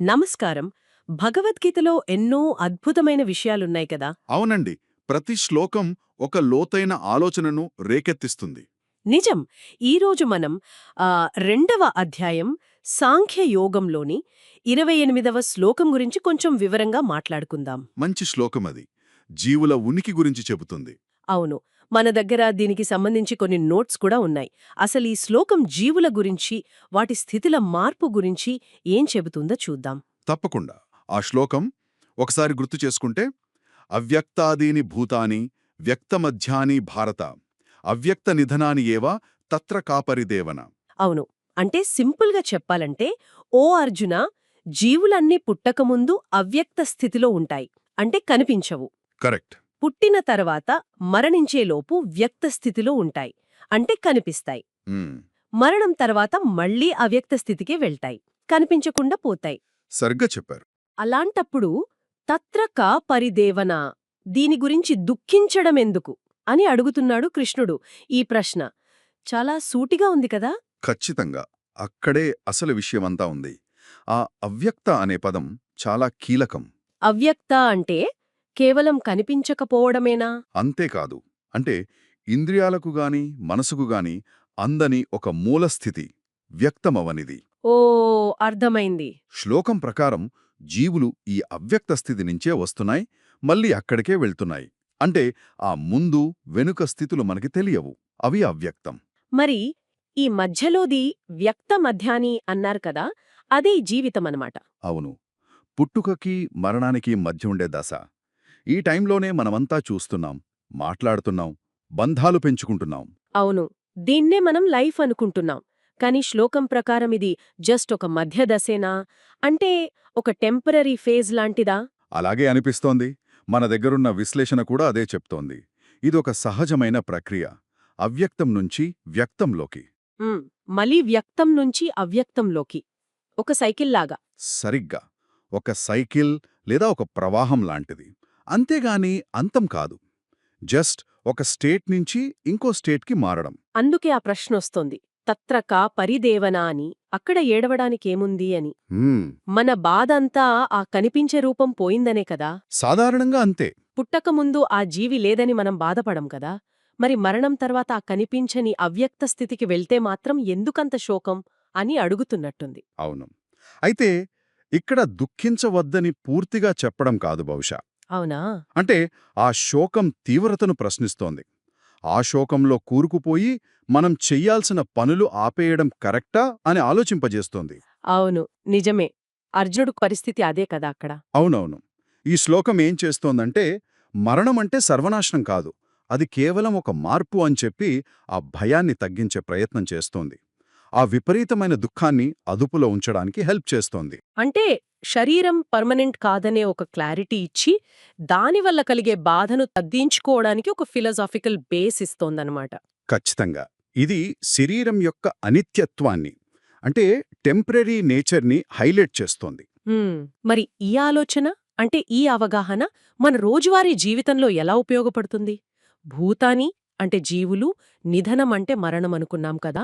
నమస్కారం. భగవద్గీతలో ఎన్నో అద్భుతమైన విషయాలున్నాయి కదా? అవునండి. ప్రతి శ్లోకం ఒక లోతైన ఆలోచనను రేకెత్తిస్తుంది. నిజం. ఈరోజు మనం రెండవ అధ్యాయం సాంఖ్య యోగంలోని ఇరవై ఎనిమిదవ శ్లోకం గురించి కొంచెం వివరంగా మాట్లాడుకుందాం. మంచి శ్లోకం అది జీవుల ఉనికి గురించి చెబుతుంది. అవును. మన దగ్గర దీనికి సంబంధించి కొన్ని నోట్స్ కూడా ఉన్నాయి. అసలు ఈ శ్లోకం జీవుల గురించి వాటి స్థితిల మార్పు గురించి ఏం చెబుతుందో చూద్దాం. తప్పకుండా. ఆ శ్లోకం ఒకసారి గుర్తు చేసుకుంటే అవ్యక్తాదీని భూతాని వ్యక్తమధ్యాని భారత అవ్యక్త నిధనాని ఏవ తత్ర కాపరిదేవన అవును. అంటే సింపుల్గా చెప్పాలంటే ఓ అర్జున జీవులన్నీ పుట్టకముందు అవ్యక్త స్థితిలో ఉంటాయి. అంటే కనిపించవు. కరెక్ట్. పుట్టిన తర్వాత మరణించేలోపు వ్యక్త స్థితిలో ఉంటాయి. అంటే కనిపిస్తాయి. మరణం తర్వాత మళ్ళీ అవ్యక్త స్థితికి వెళ్తాయి. కనిపించకుండా పోతాయి. సరిగ్గా చెప్పారు. అలాంటప్పుడు తత్రక పరిదేవన? దీని గురించి దుఃఖించడమెందుకు? అని అడుగుతున్నాడు కృష్ణుడు. ఈ ప్రశ్న చాలా సూటిగా ఉంది కదా? ఖచ్చితంగా. అక్కడే అసలు విషయమంతా ఉంది. ఆ అవ్యక్త అనే పదం చాలా కీలకం. అవ్యక్త అంటే? కేవలం కనిపించకపోవడమేనా? అంతేకాదు అంటే ఇంద్రియాలకు గాని మనసుకు గాని అందని ఒక మూలస్థితి వ్యక్తమవనిది. ఓ అర్థమైంది. శ్లోకం ప్రకారం జీవులు ఈ అవ్యక్త స్థితి నుంచే వస్తున్నాయి మళ్ళీ అక్కడికే వెళ్తున్నాయి. అంటే ఆ ముందు వెనుక స్థితులు మనకి తెలియవు. అవి అవ్యక్తం. మరి ఈ మధ్యలోది వ్యక్త మధ్యాని అన్నారు కదా అదే జీవితమనమాట. అవును. పుట్టుకకి మరణానికి మధ్య ఉండే దశ. ఈ టైంలోనే మనమంతా చూస్తున్నాం మాట్లాడుతున్నాం బంధాలు పెంచుకుంటున్నాం. అవును దీన్నే మనం లైఫ్ అనుకుంటున్నాం. కాని శ్లోకం ప్రకారం ఇది జస్ట్ ఒక మధ్య దశేనా? అంటే ఒక టెంపరరీ ఫేజ్ లాంటిదా? అలాగే అనిపిస్తోంది. మన దగ్గరున్న విశ్లేషణ కూడా అదే చెప్తోంది. ఇదొక సహజమైన ప్రక్రియ అవ్యక్తం నుంచి వ్యక్తంలోకి. మళ్ళీ వ్యక్తం నుంచి అవ్యక్తంలోకి. ఒక సైకిల్లాగా సరిగ్గా. ఒక సైకిల్ లేదా ఒక ప్రవాహం లాంటిది. అంతేగాని అంతం కాదు. జస్ట్ ఒక స్టేట్ నుంచి ఇంకో స్టేట్కి మారడం. అందుకే ఆ ప్రశ్నొస్తోంది తత్రక పరిదేవన అని అక్కడ ఏడవడానికేముంది అని. మన బాధంతా ఆ కనిపించే రూపం పోయిందనే కదా? సాధారణంగా అంతే. పుట్టకముందు ఆ జీవి లేదని మనం బాధపడం కదా? మరి మరణం తర్వాత ఆ కనిపించని అవ్యక్త స్థితికి వెళ్తే మాత్రం ఎందుకంత శోకం అని అడుగుతున్నట్టుంది. అవును. అయితే ఇక్కడ దుఃఖించవద్దని పూర్తిగా చెప్పడం కాదు బహుశా. అవునా? అంటే ఆ శోకం తీవ్రతను ప్రశ్నిస్తోంది. ఆ శోకంలో కూరుకుపోయి మనం చెయ్యాల్సిన పనులు ఆపేయడం కరెక్టా అని ఆలోచింపజేస్తోంది. అవును నిజమే. అర్జునుడు పరిస్థితి అదే కదా అక్కడ. అవునవును. ఈ శ్లోకం ఏం చేస్తోందంటే మరణం అంటే సర్వనాశనం కాదు అది కేవలం ఒక మార్పు అని చెప్పి ఆ భయాన్ని తగ్గించే ప్రయత్నం చేస్తోంది. ఆ విపరీతమైన దుఃఖాన్ని అదుపులో ఉంచడానికి హెల్ప్ చేస్తోంది. అంటే శరీరం పర్మనెంట్ కాదనే ఒక క్లారిటీ ఇచ్చి దానివల్ల కలిగే బాధను తగ్గించుకోవడానికి ఒక ఫిలసాఫికల్ బేస్ ఇస్తోందనమాట ఖచ్చితంగా. ఇది శరీరం యొక్క అనిత్యత్వాన్ని అంటే టెంపరీ నేచర్ని హైలైట్ చేస్తోంది. మరి ఈ ఆలోచన అంటే ఈ అవగాహన మన రోజువారీ జీవితంలో ఎలా ఉపయోగపడుతుంది? భూతాని అంటే జీవులు నిధనం అంటే మరణం అనుకున్నాం కదా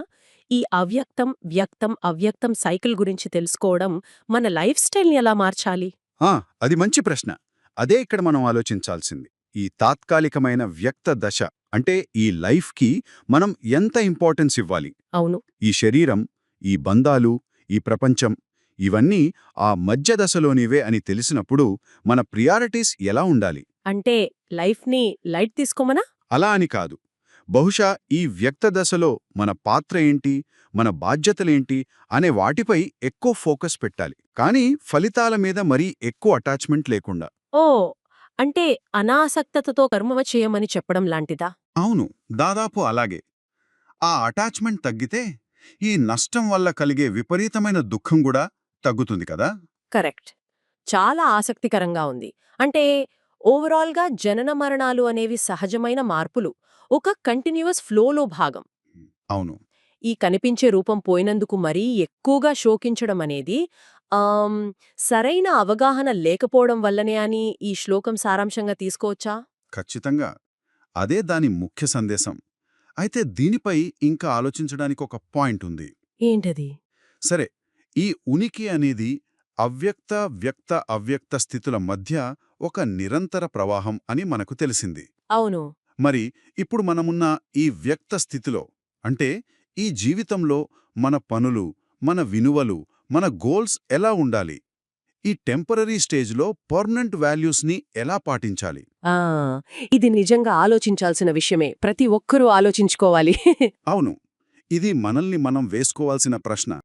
ఈ అవ్యక్తం వ్యక్తం అవ్యక్తం సైకిల్ గురించి తెలుసుకోవడం మన లైఫ్ స్టైల్ని ఎలా మార్చాలి? ఆ! అది మంచి ప్రశ్న. అదే ఇక్కడ మనం ఆలోచించాల్సింది. ఈ తాత్కాలికమైన వ్యక్త దశ అంటే ఈ లైఫ్కి మనం ఎంత ఇంపార్టెన్స్ ఇవ్వాలి? అవును. ఈ శరీరం ఈ బంధాలు ఈ ప్రపంచం ఇవన్నీ ఆ మధ్య దశలోనివే అని తెలిసినప్పుడు మన ప్రియారిటీస్ ఎలా ఉండాలి? అంటే లైఫ్ని లైట్ తీసుకోమనా? అలా అని కాదు. బహుశా ఈ వ్యక్త దశలో మన పాత్ర ఏంటి మన బాధ్యతలేంటి అనే వాటిపై ఎక్కువ ఫోకస్ పెట్టాలి. కానీ ఫలితాల మీద మరీ ఎక్కువ అటాచ్మెంట్ లేకుండా. ఓ! అంటే అనాసక్తతతో కర్మ చేయమని చెప్పడం లాంటిదా? అవును దాదాపు అలాగే. ఆ అటాచ్మెంట్ తగ్గితే ఈ నష్టం వల్ల కలిగే విపరీతమైన దుఃఖం కూడా తగ్గుతుంది కదా? కరెక్ట్. చాలా ఆసక్తికరంగా ఉంది. అంటే ఓవరాల్గా జనన మరణాలు అనేవి సహజమైన మార్పులు. ఒక కంటిన్యూస్ ఫ్లోలో భాగం. అవును. ఈ కనిపించే రూపం పోయినందుకు మరీ ఎక్కువగా శోకించడం అనేది సరైన అవగాహన లేకపోవడం వల్లనే అని ఈ శ్లోకం సారాంశంగా తీసుకోవచ్చా? ఖచ్చితంగా. అదే దాని ముఖ్య సందేశం. అయితే దీనిపై ఇంకా ఆలోచించడానికి ఒక పాయింట్ ఉంది. ఏంటది? సరే ఈ ఉనికి అనేది అవ్యక్త వ్యక్త అవ్యక్త స్థితుల మధ్య ఒక నిరంతర ప్రవాహం అని మనకు తెలిసింది. అవును. మరి ఇప్పుడు మనమున్న ఈ వ్యక్త స్థితిలో అంటే ఈ జీవితంలో మన పనులు మన వినువలు మన గోల్స్ ఎలా ఉండాలి? ఈ టెంపరరీ స్టేజ్లో పర్మనెంట్ వాల్యూస్ని ఎలా పాటించాలి? ఇది నిజంగా ఆలోచించాల్సిన విషయమే. ప్రతి ఒక్కరూ ఆలోచించుకోవాలి. అవును. ఇది మనల్ని మనం వేసుకోవాల్సిన ప్రశ్న.